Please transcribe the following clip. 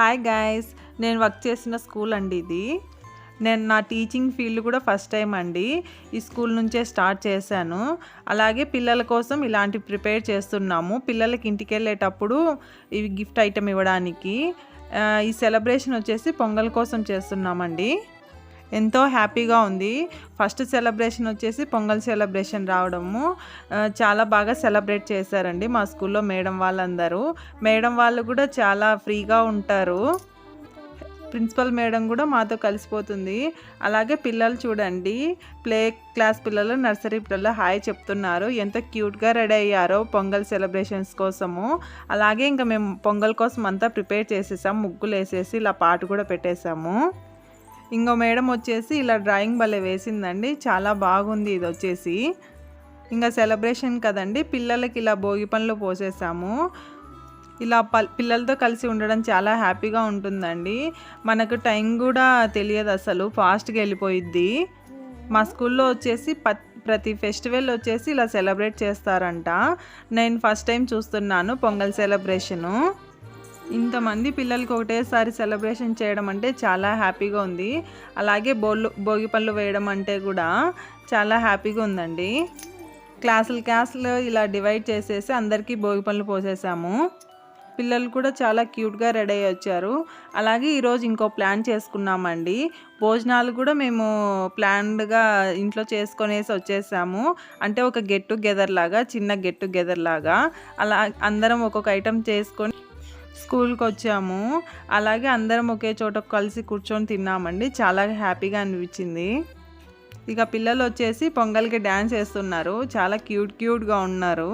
Hi guys నేను work చేసిన school అండి ఇది. నేను నా టీచింగ్ ఫీల్డ్ కూడా ఫస్ట్ టైం అండి. ఈ స్కూల్ నుంచే స్టార్ట్ చేశాను. అలాగే పిల్లల కోసం ఇలాంటి ప్రిపేర్ చేస్తున్నాము. పిల్లలకి ఇంటికి వెళ్ళేటప్పుడు ఇవి గిఫ్ట్ ఐటమ్ ఇవ్వడానికి. ఈ సెలబ్రేషన్ వచ్చేసి పొంగల్ కోసం చేస్తున్నామండి. ఎంతో హ్యాపీగా ఉంది. ఫస్ట్ సెలబ్రేషన్ వచ్చేసి పొంగల్ సెలబ్రేషన్ రావడము. చాలా బాగా సెలబ్రేట్ చేశారండి మా స్కూల్లో మేడం వాళ్ళందరూ. మేడం వాళ్ళు కూడా చాలా ఫ్రీగా ఉంటారు. ప్రిన్సిపల్ మేడం కూడా మాతో కలిసిపోతుంది. అలాగే పిల్లలు చూడండి. ప్లే క్లాస్ పిల్లలు నర్సరీ పిల్లలు హాయ్ చెప్తున్నారు. ఎంత క్యూట్గా రెడీ అయ్యారో పొంగల్ సెలబ్రేషన్స్ కోసము. అలాగే ఇంకా మేము పొంగల్ కోసం అంతా ప్రిపేర్ చేసేసాం. ముగ్గులు వేసేసి ఇలా పాట కూడా పెట్టేశాము ఇంకో మేడం వచ్చేసి ఇలా డ్రాయింగ్ భలే వేసిందండి. చాలా బాగుంది ఇది వచ్చేసి. ఇంకా సెలబ్రేషన్ కదండి పిల్లలకి ఇలా భోగి పనులు పోసేసాము. ఇలా పల్ పిల్లలతో కలిసి ఉండడం చాలా హ్యాపీగా ఉంటుందండి. మనకు టైం కూడా తెలియదు అసలు ఫాస్ట్గా వెళ్ళిపోయిద్ది. మా స్కూల్లో వచ్చేసి ప్రతి ఫెస్టివల్ వచ్చేసి ఇలా సెలబ్రేట్ చేస్తారంట. నేను ఫస్ట్ టైం చూస్తున్నాను పొంగల్ సెలబ్రేషను. ఇంతమంది పిల్లలకి ఒకటేసారి సెలబ్రేషన్ చేయడం అంటే చాలా హ్యాపీగా ఉంది. అలాగే బోళ్ళు భోగి పళ్ళు వేయడం అంటే కూడా చాలా హ్యాపీగా ఉందండి. క్లాసులు క్లాసులు ఇలా డివైడ్ చేసేసి అందరికీ భోగి పళ్ళు పోసేసాము. పిల్లలు కూడా చాలా క్యూట్గా రెడీ అయ్యి వచ్చారు. అలాగే ఈరోజు ఇంకో ప్లాన్ చేసుకున్నామండి. భోజనాలు కూడా మేము ప్లాన్డ్గా ఇంట్లో చేసుకొనేసి వచ్చేసాము. అంటే ఒక గెట్ టుగెదర్ లాగా చిన్న గెట్ టుగెదర్ లాగా. అలా అందరం ఒక్కొక్క ఐటెం చేసుకొని స్కూల్కి వచ్చాము అలాగే అందరం ఒకే చోట కలిసి కూర్చొని తిన్నామండి. చాలా హ్యాపీగా అనిపించింది. ఇక పిల్లలు వచ్చేసి పొంగల్కి డ్యాన్స్ వేస్తున్నారు చాలా క్యూట్ క్యూట్గా ఉన్నారు.